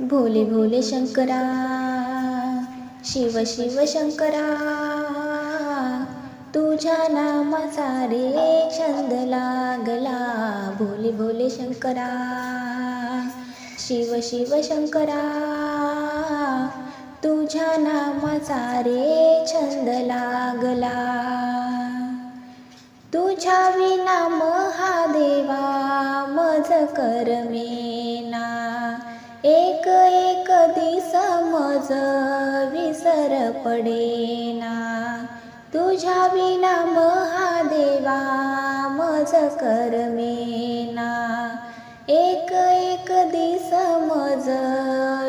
भोले भोले शंकरा शिव शिव शंकरा तुझ्या नामाचा रे छंद लागला. भोले भोले शंकरा शिव शिव शंकरा तुझ्या नामाचा रे छंद लागला. तुझ्या विना महादेवा मज करमेना एक एक दिसा मज विसर पडेना. तुझ्या विना महादेवा मज करमेना. एक एक दिस मज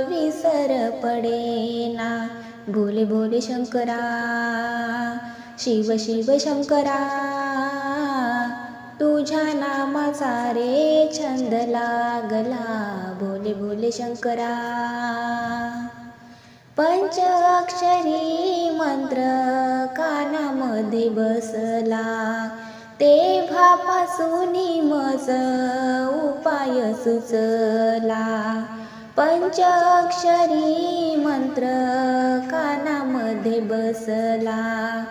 विसर पडेना. भोले भोले शंकरा. शिव शिव शंकरा. तुझ्या नामाचा रे छंद लागला. भोले भोले शंकरा. पंचाक्षरी मंत्र कानामध्ये बसला. तेव्हापासून मज उपाय सुचला. पंचाक्षरी मंत्र कानामध्ये बसला.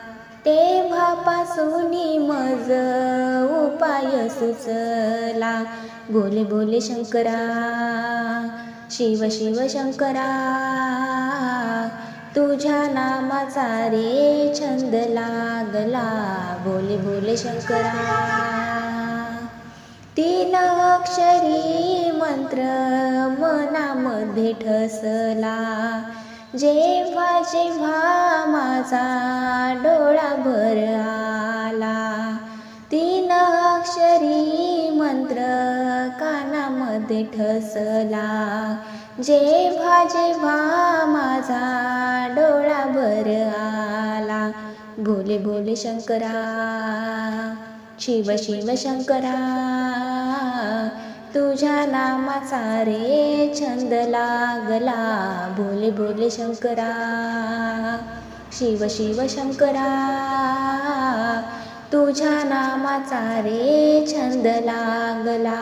तेव्हापासून मज सुचला. बोले बोले शंकरा शिव शिव शंकरा तुझ्या नामाचा रे छंद लागला. बोले बोले शंकरा तीन अक्षरी मंत्र मनामध्ये ठसला. जेव्हा जेव्हा माझा डोळा भरला मंत्र कानामध्ये ठसला. जेव्हा जेव्हा माझा डोळा भर आला भोले भोले शंकरा शिव शिव शंकरा तुझ्या नामाचा रे छंद लागला. भोले भोले शंकरा शिव शिव शंकरा तुझ्या नामाचा रे छंद लागला.